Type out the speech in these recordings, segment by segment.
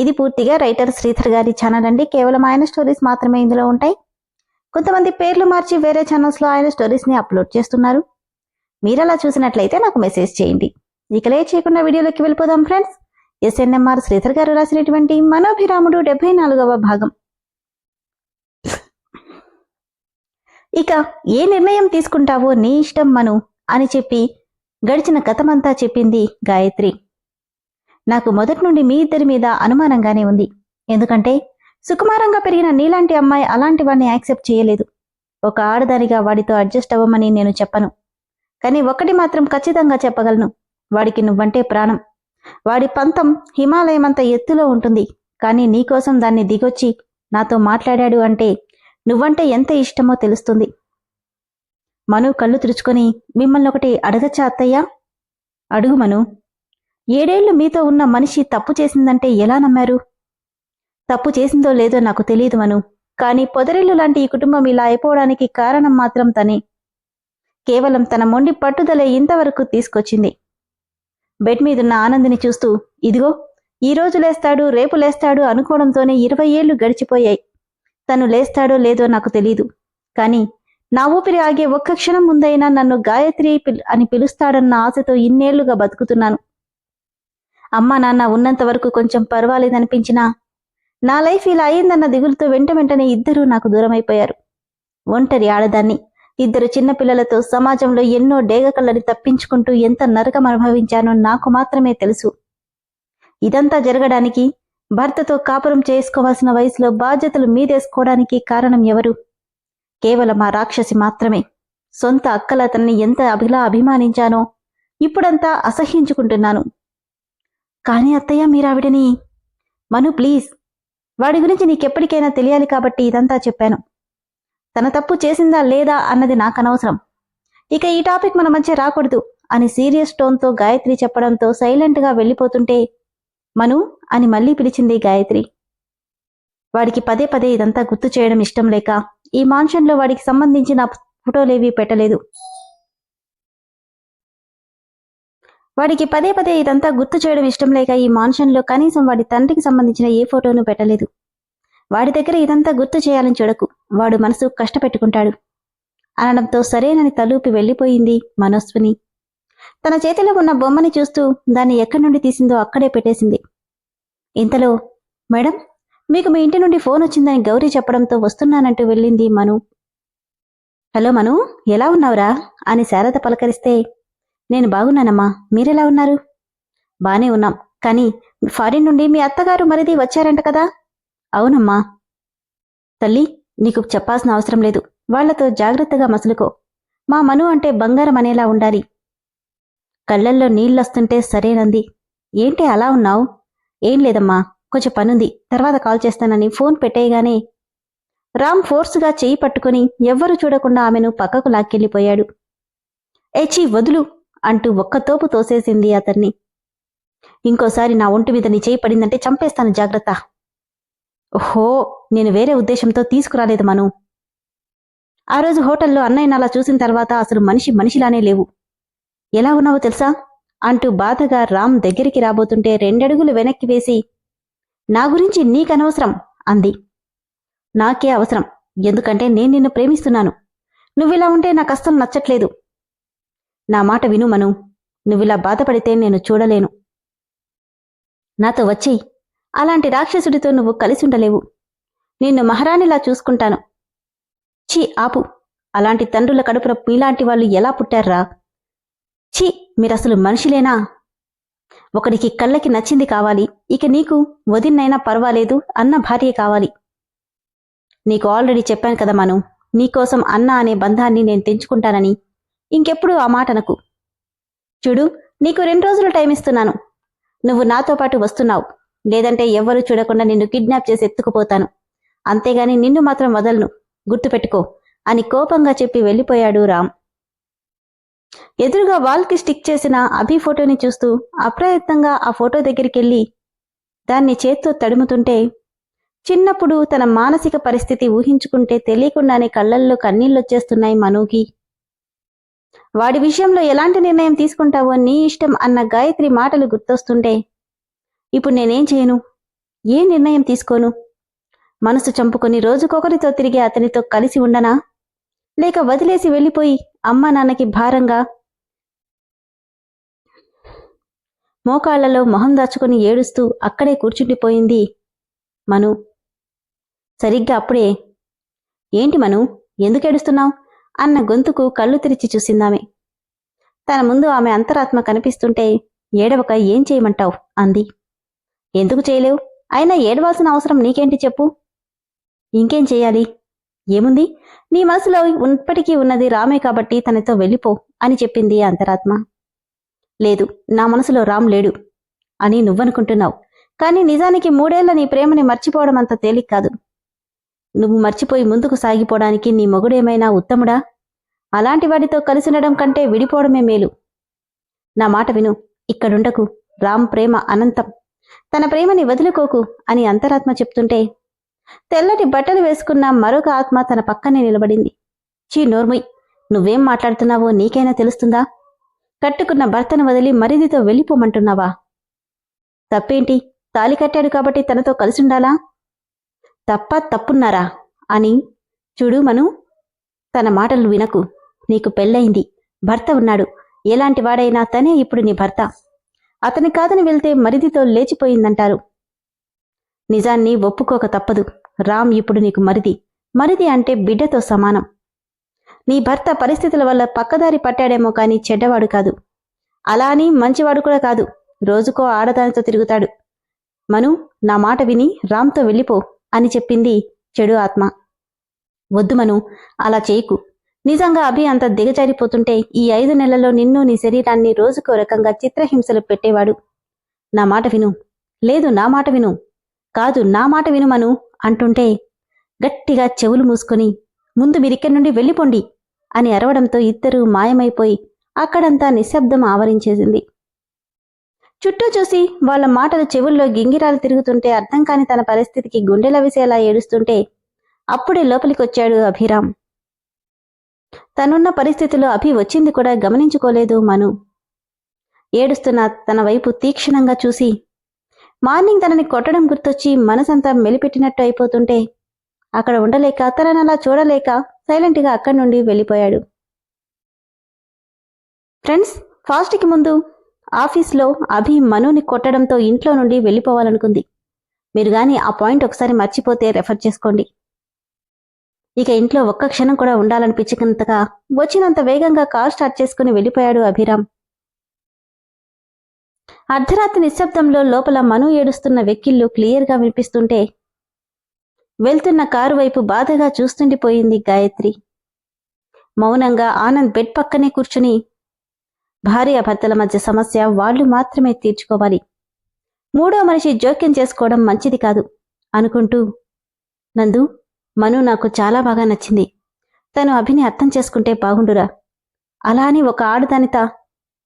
ఇది పూర్తిగా రైటర్ శ్రీధర్ గారి ఛానల్ అండి. కేవలం ఆయన స్టోరీస్ మాత్రమే ఇందులో ఉంటాయి. కొంతమంది పేర్లు మార్చి వేరే ఛానల్స్లో ఆయన స్టోరీస్ని అప్లోడ్ చేస్తున్నారు. మీరు అలా చూసినట్లయితే నాకు మెసేజ్ చేయండి. ఇక లేట్ చేయకుండా వీడియోలోకి వెళ్ళిపోదాం ఫ్రెండ్స్ ఎస్ఎన్ఎంఆర్ శ్రీధర్ గారు రాసినటువంటి మనోభిరాముడు డెబ్బై నాలుగవ భాగం. ఇక ఏ నిర్ణయం తీసుకుంటావో నీ ఇష్టం మను అని చెప్పి గడిచిన కథమంతా చెప్పింది గాయత్రి. నాకు మొదటి నుండి మీ ఇద్దరి మీద అనుమానంగానే ఉంది. ఎందుకంటే సుకుమారంగా పెరిగిన నీలాంటి అమ్మాయి అలాంటి వాడిని యాక్సెప్ట్ చేయలేదు. ఒక ఆడదానిగా వాడితో అడ్జస్ట్ అవ్వమని నేను చెప్పను. కానీ ఒకటి మాత్రం ఖచ్చితంగా చెప్పగలను. వాడికి నువ్వంటే ప్రాణం. వాడి పంతం హిమాలయమంత ఎత్తులో ఉంటుంది. కానీ నీకోసం దాన్ని దిగొచ్చి నాతో మాట్లాడాడు అంటే నువ్వంటే ఎంత ఇష్టమో తెలుస్తుంది. మను కళ్ళు తుడుచుకొని మిమ్మల్ని ఒకటి అడగచ్చా అత్తయ్యా? అడుగు మను. ఏడేళ్ళు మీతో ఉన్న మనిషి తప్పు చేసిందంటే ఎలా నమ్మారు? తప్పు చేసిందో లేదో నాకు తెలియదు అను కానీ పొదరిల్లు లాంటి ఈ కుటుంబం ఇలా అయిపోవడానికి కారణం మాత్రం తనే. కేవలం తన మొండి పట్టుదలే ఇంతవరకు తీసుకొచ్చింది. బెడ్ మీదున్న ఆనందిని చూస్తూ ఇదిగో ఈ రోజు లేస్తాడు రేపు లేస్తాడు అనుకోవడంతోనే ఇరవై ఏళ్ళు గడిచిపోయాయి. తను లేస్తాడో లేదో నాకు తెలీదు. కానీ నా ఊపిరి ఆగే ఒక్క క్షణం ముందైనా నన్ను గాయత్రి అని పిలుస్తాడన్న ఆశతో ఇన్నేళ్ళుగా బతుకుతున్నాను. అమ్మా నాన్న ఉన్నంత వరకు కొంచెం పర్వాలేదనిపించినా నా లైఫ్ ఇలా అయిందన్న దిగులుతో వెంట వెంటనే ఇద్దరూ నాకు దూరమైపోయారు. ఒంటరి ఆడదాన్ని ఇద్దరు చిన్నపిల్లలతో సమాజంలో ఎన్నో డేగకళ్ళని తప్పించుకుంటూ ఎంత నరకం అనుభవించానో నాకు మాత్రమే తెలుసు. ఇదంతా జరగడానికి భర్తతో కాపురం చేసుకోవాల్సిన వయసులో బాధ్యతలు మీదేసుకోవడానికి కారణం ఎవరు? కేవలం ఆ రాక్షసి మాత్రమే. సొంత అక్కల అతన్ని ఎంత అభిలా అభిమానించానో ఇప్పుడంతా అసహ్యించుకుంటున్నాను. కానీ అత్తయ్య మీరావిడని మను ప్లీజ్. వాడి గురించి నీకెప్పటికైనా తెలియాలి కాబట్టి ఇదంతా చెప్పాను. తన తప్పు చేసిందా లేదా అన్నది నాకు అనవసరం ఇక ఈ టాపిక్ మన మధ్య రాకూడదు అని సీరియస్ టోన్తో గాయత్రి చెప్పడంతో సైలెంట్గా వెళ్ళిపోతుంటే మను అని మళ్ళీ పిలిచింది గాయత్రి. వాడికి పదే పదే ఇదంతా గుర్తు చేయడం ఇష్టం లేక ఈ మాన్షన్లో వాడికి సంబంధించిన ఫోటోలేవీ పెట్టలేదు. వాడికి పదే పదే ఇదంతా గుర్తు చేయడం ఇష్టం లేక ఈ మాన్షన్లో కనీసం వాడి తండ్రికి సంబంధించిన ఏ ఫోటోను పెట్టలేదు. వాడి దగ్గర ఇదంతా గుర్తు చేయాలని చూడకు. వాడు మనసు కష్టపెట్టుకుంటాడు. అనడంతో సరేనని తలూపి వెళ్ళిపోయింది మనస్విని. తన చేతిలో ఉన్న బొమ్మని చూస్తూ దాన్ని ఎక్కడి నుండి తీసిందో అక్కడే పెట్టేసింది. ఇంతలో మేడం మీకు మీ ఇంటి నుండి ఫోన్ వచ్చిందని గౌరీ చెప్పడంతో వస్తున్నానంటూ వెళ్ళింది మను. హలో మను ఎలా ఉన్నావురా? అని శారద పలకరిస్తే నేను బాగున్నానమ్మా. మీరెలా ఉన్నారు? బానే ఉన్నాం. కానీ ఫారిన్ నుండి మీ అత్తగారు మరిది వచ్చారంట కదా? అవునమ్మా. తల్లి నీకు చెప్పాల్సిన అవసరం లేదు. వాళ్ళతో జాగ్రత్తగా మసులుకో. మా మను అంటే బంగారం అనేలా ఉండాలి. కళ్ళల్లో నీళ్ళొస్తుంటే సరేనంది. ఏంటి అలా ఉన్నావు? ఏం లేదమ్మా. కొంచెం పనుంది. తర్వాత కాల్ చేస్తానని ఫోన్ పెట్టేయగానే రామ్ ఫోర్స్గా చేయి పట్టుకుని ఎవ్వరూ చూడకుండా ఆమెను పక్కకు లాక్కెళ్ళిపోయాడు. ఏచి వదులు. అంటూ ఒక్కతోపు తోసేసింది అతన్ని. ఇంకోసారి నా ఒంటి మీద నీ చేయి పడిందంటే చంపేస్తాను జాగ్రత్త. ఓహో నేను వేరే ఉద్దేశంతో తీసుకురాలేదు మను. ఆ రోజు హోటల్లో అన్నయ్య అలా చూసిన తర్వాత అసలు మనిషి మనిషిలానే లేవు. ఎలా ఉన్నావో తెలుసా? అంటూ బాధగా రామ్ దగ్గరికి రాబోతుంటే రెండడుగులు వెనక్కి వేసి నా గురించి నీకనవసరం అంది. నాకే అవసరం ఎందుకంటే నేను నిన్ను ప్రేమిస్తున్నాను. నువ్విలా ఉంటే నాకు అస్సలు నచ్చట్లేదు. నా మాట విను మను. నువ్విలా బాధపడితే నేను చూడలేను. నాతో వచ్చి అలాంటి రాక్షసుడితో నువ్వు కలిసి ఉండలేవు నిన్ను మహారాణిలా చూసుకుంటాను. ఛీ ఆపు. అలాంటి తండ్రుల కడుపున మీలాంటి వాళ్ళు ఎలా పుట్టారా ఛీ మీరసలు మనిషిలేనా? ఒకడికి కళ్ళకి నచ్చింది కావాలి. ఇక నీకు వదిన్నైనా పర్వాలేదు అన్న భార్య కావాలి. నీకు ఆల్రెడీ చెప్పాను కదా మను. నీకోసం అన్న అనే బంధాన్ని నేను తెంచుకుంటానని. ఇంకెప్పుడు ఆ మాట అనకు. చూడు నీకు రెండు రోజులు టైం ఇస్తున్నాను. నువ్వు నాతో పాటు వస్తున్నావు. లేదంటే ఎవ్వరూ చూడకుండా నిన్ను కిడ్నాప్ చేసి ఎత్తుకుపోతాను. అంతేగాని నిన్ను మాత్రం వదలను. గుర్తుపెట్టుకో అని కోపంగా చెప్పి వెళ్ళిపోయాడు రామ్. ఎదురుగా వాల్కి స్టిక్ చేసిన అభి ఫోటోని చూస్తూ అప్రయత్నంగా ఆ ఫోటో దగ్గరికెళ్ళి దాన్ని చేత్తో తడుముతుంటే చిన్నప్పుడు తన మానసిక పరిస్థితి ఊహించుకుంటే తెలియకుండానే కళ్ళల్లో కన్నీళ్ళొచ్చేస్తున్నాయి మనూకి వాడి విషయంలో ఎలాంటి నిర్ణయం తీసుకుంటావో నీ ఇష్టం అన్న గాయత్రి మాటలు గుర్తొస్తుంటే ఇప్పుడు నేనేం చేయను? ఏ నిర్ణయం తీసుకోను? మనసు చంపుకొని రోజుకొకరితో తిరిగి అతనితో కలిసి ఉండనా? లేక వదిలేసి వెళ్ళిపోయి అమ్మ నాన్నకి భారంగా మోకాళ్ళలో మొహం దాచుకుని ఏడుస్తూ అక్కడే కూర్చుండిపోయింది మను. సరిగ్గా అప్పుడే ఏంటి మను? ఎందుకు ఏడుస్తున్నావు అన్న గొంతుకు కళ్ళు తెరిచి చూసిందామె. తన ముందు ఆమె అంతరాత్మ కనిపిస్తుంటే ఏడవక ఏం చేయమంటావు? అంది. ఎందుకు చేయలేవు? అయినా ఏడవాల్సిన అవసరం నీకేంటి చెప్పు. ఇంకేం చేయాలి? ఏముంది? నీ మనసులో ఇప్పటికీ ఉన్నది రామే కాబట్టి తనతో వెళ్ళిపో అని చెప్పింది అంతరాత్మ. లేదు నా మనసులో రామ్ లేడు అని నువ్వనుకుంటున్నావు. కానీ నిజానికి మూడేళ్ళ నీ ప్రేమని మర్చిపోవడం అంత తేలిక కాదు. నువ్వు మర్చిపోయి ముందుకు సాగిపోవడానికి నీ మొగుడేమైనా ఉత్తముడా? అలాంటి వాడితో కలిసినడం కంటే విడిపోవడమే మేలు. నా మాట విను. ఇక్కడుండకు. రామ్ ప్రేమ అనంతం. తన ప్రేమని వదులుకోకు అని అంతరాత్మ చెప్తుంటే తెల్లటి బట్టలు వేసుకున్న మరొక ఆత్మ తన పక్కనే నిలబడింది. చీ నోర్ముయ్ నువ్వేం మాట్లాడుతున్నావో నీకైనా తెలుస్తుందా? కట్టుకున్న భర్తను వదిలి మరిదితో వెళ్ళిపోమంటున్నావా? తప్పేంటి? తాలి కట్టాడు కాబట్టి తనతో కలిసుండాలా తప్ప తప్పున్నారా? అని చూడు మను తన మాటలు వినకు. నీకు పెళ్ళయింది. భర్త ఉన్నాడు. ఎలాంటి వాడైనా తనే ఇప్పుడు నీ భర్త. అతని కాదని వెళ్తే మరిదితో లేచిపోయిందంటారు. నిజాన్ని ఒప్పుకోక తప్పదు. రామ్ ఇప్పుడు నీకు మరిది. మరిది అంటే బిడ్డతో సమానం. నీ భర్త పరిస్థితుల వల్ల పక్కదారి పట్టాడేమో కాని చెడ్డవాడు కాదు. అలా అని మంచివాడు కూడా కాదు. రోజుకో ఆడదానితో తిరుగుతాడు. మను నా మాట విని రామ్తో వెళ్ళిపో. అని చెప్పింది చెడు ఆత్మ. వద్దు మను అలా చేయకు. నిజంగా అభి అంత దిగజారిపోతుంటే ఈ ఐదు నెలల్లో నిన్ను నీ శరీరాన్ని రోజుకో రకంగా చిత్రహింసలు పెట్టేవాడు. నా మాట విను. లేదు నా మాట విను. కాదు నా మాట విను మను అంటుంటే గట్టిగా చెవులు మూసుకొని ముందు మీరిక్కడి నుండి వెళ్ళిపోండి అని అరవడంతో ఇద్దరూ మాయమైపోయి అక్కడంతా నిశ్శబ్దం ఆవరించేసింది. చుట్టూ చూసి వాళ్ళ మాటలు చెవుల్లో గింగిరాలు తిరుగుతుంటే అర్థం కాని తన పరిస్థితికి గుండెలవిసేలా ఏడుస్తుంటే అప్పుడే లోపలికొచ్చాడు అభిరామ్. తనున్న పరిస్థితిలో అభి వచ్చింది కూడా గమనించుకోలేదు మను. ఏడుస్తున్న తన వైపు తీక్షణంగా చూసి మార్నింగ్ తనని కొట్టడం గుర్తొచ్చి మనసంతా మెలిపెట్టినట్టు అయిపోతుంటే అక్కడ ఉండలేక తనని అలా చూడలేక సైలెంట్గా అక్కడి నుండి వెళ్ళిపోయాడు. ఫ్రెండ్స్ ఫాస్ట్కి ముందు ఆఫీస్లో అభి మనుని కొట్టడంతో ఇంట్లో నుండి వెళ్ళిపోవాలనుకుంది. మీరు గాని ఆ పాయింట్ ఒకసారి మర్చిపోతే రెఫర్ చేసుకోండి. ఇక ఇంట్లో ఒక్క క్షణం కూడా ఉండాలనిపించినంతగా వచ్చినంత వేగంగా కార్ స్టార్ట్ చేసుకుని వెళ్ళిపోయాడు అభిరామ్. అర్ధరాత్రి నిశ్శబ్దంలో లోపల మను ఏడుస్తున్న వెక్కిళ్ళు క్లియర్గా వినిపిస్తుంటే వెళ్తున్న కారు వైపు బాధగా చూస్తుండిపోయింది గాయత్రి. మౌనంగా ఆనంద్ బెడ్ పక్కనే కూర్చుని భార్యాభర్తల మధ్య సమస్య వాళ్ళు మాత్రమే తీర్చుకోవాలి. మూడో మనిషి జోక్యం చేసుకోవడం మంచిది కాదు అనుకుంటూ నందు మను నాకు చాలా బాగా నచ్చింది. తను అభిని అర్థం చేసుకుంటే బాగుండురా. అలా అని ఒక ఆడదానిత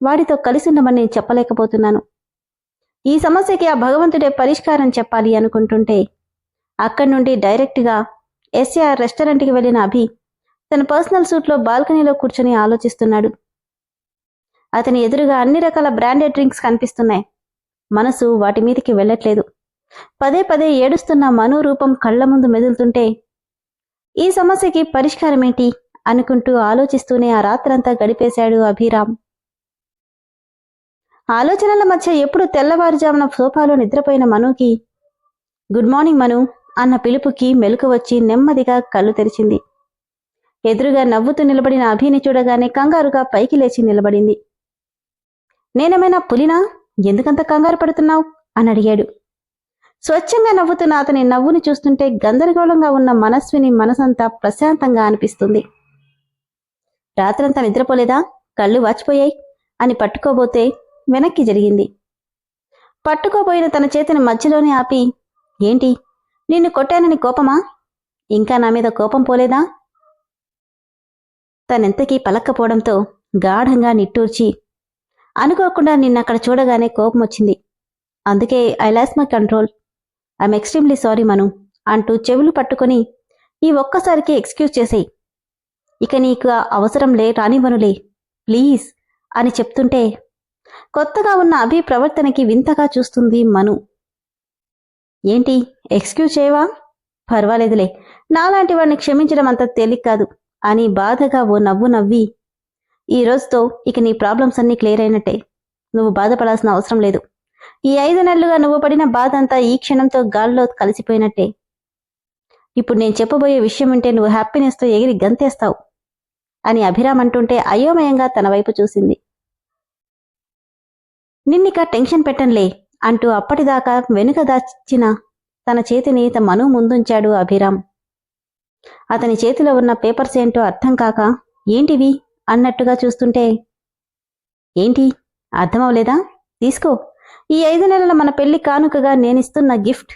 వాడితో కలిసి ఉండమని నేను చెప్పలేకపోతున్నాను. ఈ సమస్యకి ఆ భగవంతుడే పరిష్కారం చెప్పాలి అనుకుంటుంటే అక్కడి నుండి డైరెక్ట్గా ఎస్ఆర్ రెస్టారెంట్కి వెళ్ళిన అభి తన పర్సనల్ సూట్లో బాల్కనీలో కూర్చొని ఆలోచిస్తున్నాడు. అతని ఎదురుగా అన్ని రకాల బ్రాండెడ్ డ్రింక్స్ కనిపిస్తున్నాయి. మనసు వాటి మీదకి వెళ్ళట్లేదు. పదే పదే ఏడుస్తున్న మను రూపం కళ్ళ ముందు మెదులుతుంటే ఈ సమస్యకి పరిష్కారమేంటి? అనుకుంటూ ఆలోచిస్తూనే ఆ రాత్రంతా గడిపేశాడు అభిరామ్. ఆలోచనల మధ్య ఎప్పుడు తెల్లవారుజామున సోఫాలో నిద్రపోయిన మనుకి గుడ్ మార్నింగ్ మను అన్న పిలుపుకి మెలకు వచ్చి నెమ్మదిగా కళ్ళు తెరిచింది. ఎదురుగా నవ్వుతూ నిలబడిన అభిని చూడగానే కంగారుగా పైకి లేచి నిలబడింది. నేనేమైనా పులినా? ఎందుకంత కంగారు పడుతున్నావు? అని అడిగాడు. స్వచ్ఛంగా నవ్వుతున్న అతని నవ్వుని చూస్తుంటే గందరగోళంగా ఉన్న మనస్విని మనసంతా ప్రశాంతంగా అనిపిస్తుంది. రాత్రంతా నిద్రపోలేదా? కళ్ళు వాచిపోయాయి అని పట్టుకోబోతే వెనక్కి జరిగింది. పట్టుకోబోయిన తన చేతిని మధ్యలోనే ఆపి ఏంటి? నిన్ను కొట్టానని కోపమా? ఇంకా నా మీద కోపం పోలేదా? తనెంతకీ పలక్కపోవడంతో గాఢంగా నిట్టూర్చి అనుకోకుండా నిన్నక్కడ చూడగానే కోపం వచ్చింది అందుకే I lost my control I'm extremely sorry Manu అంటూ చెవులు పట్టుకొని ఈ ఒక్కసారికి ఎక్స్క్యూజ్ చేసేయి. ఇక నీకు అవసరంలే అవసరం లే రానివ్వనులే ప్లీజ్ అని చెప్తుంటే కొత్తగా ఉన్న అభి ప్రవర్తనకి వింతగా చూస్తుంది మను. ఏంటి ఎక్స్క్యూజ్ చేయవా? పర్వాలేదులే నాలాంటి వాడిని క్షమించడం అంత తేలిక కాదు అని బాధగా ఓ నవ్వు నవ్వి ఈ రోజుతో ఇక నీ ప్రాబ్లమ్స్ అన్నీ క్లియర్ అయినట్టే. నువ్వు బాధపడాల్సిన అవసరం లేదు. ఈ ఐదు నెలలుగా నువ్వు పడిన బాధ అంతా ఈ క్షణంతో గాల్లో కలిసిపోయినట్టే. ఇప్పుడు నేను చెప్పబోయే విషయం ఉంటే నువ్వు హ్యాపీనెస్తో ఎగిరి గంతేస్తావు అని అభిరామ్ అంటుంటే అయోమయంగా తన వైపు చూసింది. నిన్నిక టెన్షన్ పెట్టంలే అంటూ అప్పటిదాకా వెనుక దాచిన తన చేతిని తన మను ముందుంచాడు అభిరామ్. అతని చేతిలో ఉన్న పేపర్స్ ఏంటో అర్థం కాక ఏంటివి? అన్నట్టుగా చూస్తుంటే. ఏంటి? అర్థమవలేదా? తీసుకో. ఈ ఐదు నెలల మన పెళ్ళి కానుకగా నేనిస్తున్న గిఫ్ట్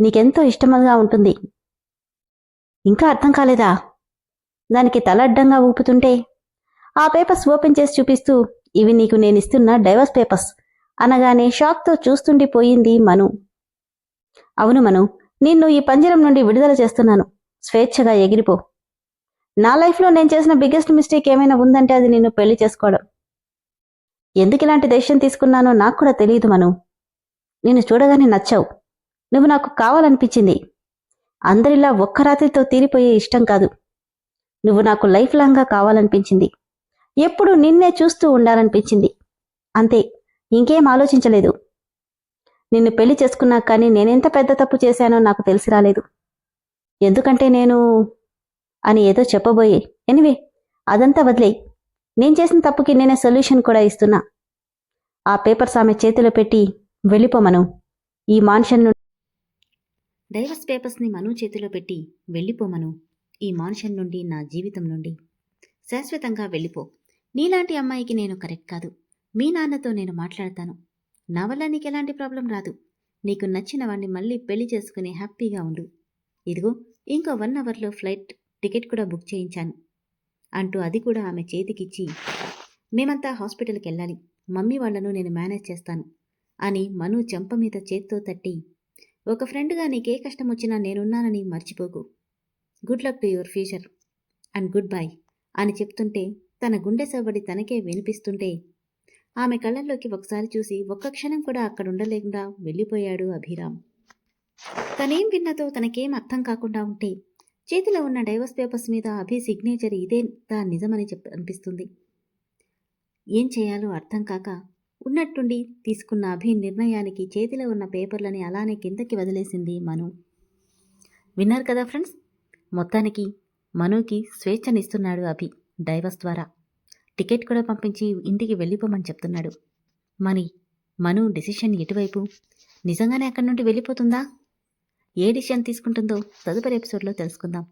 నీకెంతో ఇష్టముగా ఉంటుంది. ఇంకా అర్థం కాలేదా? దానికి తల అడ్డంగా ఊపుతుంటే. ఆ పేపర్స్ ఓపెన్ చేసి చూపిస్తూ ఇవి నీకు నేనిస్తున్న డైవర్స్ పేపర్స్ అనగానే షాక్తో చూస్తుండిపోయింది మను. అవును మను నిన్ను ఈ పంజరం నుండి విడుదల చేస్తున్నాను. స్వేచ్ఛగా ఎగిరిపో. నా లైఫ్లో నేను చేసిన బిగ్గెస్ట్ మిస్టేక్ ఏమైనా ఉందంటే అది నిన్ను పెళ్ళి చేసుకోవడం. ఎందుకు ఇలాంటి డెసిషన్ తీసుకున్నానో నాకు కూడా తెలియదు మను. నిన్ను చూడగానే నచ్చావు. నువ్వు నాకు కావాలనిపించింది. అందరిలా ఒక్క రాత్రితో తీరిపోయే ఇష్టం కాదు. నువ్వు నాకు లైఫ్ లాంగ్గా కావాలనిపించింది. ఎప్పుడు నిన్నే చూస్తూ ఉండాలనిపించింది. అంతే ఇంకేం ఆలోచించలేదు. నిన్ను పెళ్ళి చేసుకున్నా కానీ నేనెంత పెద్ద తప్పు చేశానో నాకు తెలిసి రాలేదు. ఎందుకంటే నేను అని ఏదో చెప్పబోయే. ఎనివే అదంతా వదిలేయి నేను చేసిన తప్పుకి నేనే సొల్యూషన్ కూడా ఇస్తున్నా. ఆ పేపర్స్ ఆమె చేతిలో పెట్టి వెళ్ళిపోమను. ఈ మాన్షన్ నుండి డైవర్స్ పేపర్స్ని మను చేతిలో పెట్టి వెళ్ళిపోమను. ఈ మాన్షన్ నుండి నా జీవితం నుండి. శాశ్వతంగా వెళ్ళిపో. నీలాంటి అమ్మాయికి నేను కరెక్ట్ కాదు. మీ నాన్నతో నేను మాట్లాడతాను. నా వల్ల నీకు ఎలాంటి ప్రాబ్లం రాదు. నీకు నచ్చిన వాడిని మళ్ళీ పెళ్ళి చేసుకుని హ్యాపీగా ఉండు. ఇదిగో ఇంకో వన్ అవర్లో ఫ్లైట్ టికెట్ కూడా బుక్ చేయించాను. అంటూ అది కూడా ఆమె చేతికిచ్చి మేమంతా హాస్పిటల్కి వెళ్ళాలి. మమ్మీ వాళ్ళను నేను మేనేజ్ చేస్తాను అని మను చెంప మీద చేత్తో తట్టి ఒక ఫ్రెండ్గా నీకే కష్టం వచ్చినా నేనున్నానని మర్చిపోకు. Good luck to your future and goodbye అని చెప్తుంటే తన గుండె సవ్వడి తనకే వినిపిస్తుంటే ఆమె కళ్ళల్లోకి ఒకసారి చూసి ఒక్క క్షణం కూడా అక్కడ ఉండలేకుండా వెళ్ళిపోయాడు అభిరామ్. తనేం విన్నదో తనకేం అర్థం కాకుండా ఉంటే చేతిలో ఉన్న డైవర్స్ పేపర్స్ మీద అభి సిగ్నేచర్ ఇదే దా నిజమని చెప్ అనిపిస్తుంది. ఏం చేయాలో అర్థం కాక ఉన్నట్టుండి తీసుకున్న అభి నిర్ణయానికి చేతిలో ఉన్న పేపర్లని అలానే కిందకి వదిలేసింది మను. విన్నారు కదా ఫ్రెండ్స్? మొత్తానికి మనుకి స్వేచ్ఛనిస్తున్నాడు అభి డైవర్స్ ద్వారా. టికెట్ కూడా పంపించి ఇంటికి వెళ్ళిపోమని చెప్తున్నాడు. మరి మను డిసిషన్ ఎటువైపు? నిజంగానే అక్కడి నుండి వెళ్ళిపోతుందా? ఏ డిసిషన్ తీసుకుంటుందో తదుపరి ఎపిసోడ్లో తెలుసుకుందాం.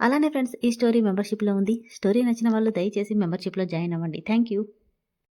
అలానే ఫ్రెండ్స్ ఈ స్టోరీ మెంబర్షిప్లో ఉంది. స్టోరీ నచ్చిన వాళ్ళు దయచేసి మెంబర్షిప్లో జాయిన్ అవ్వండి. Thank you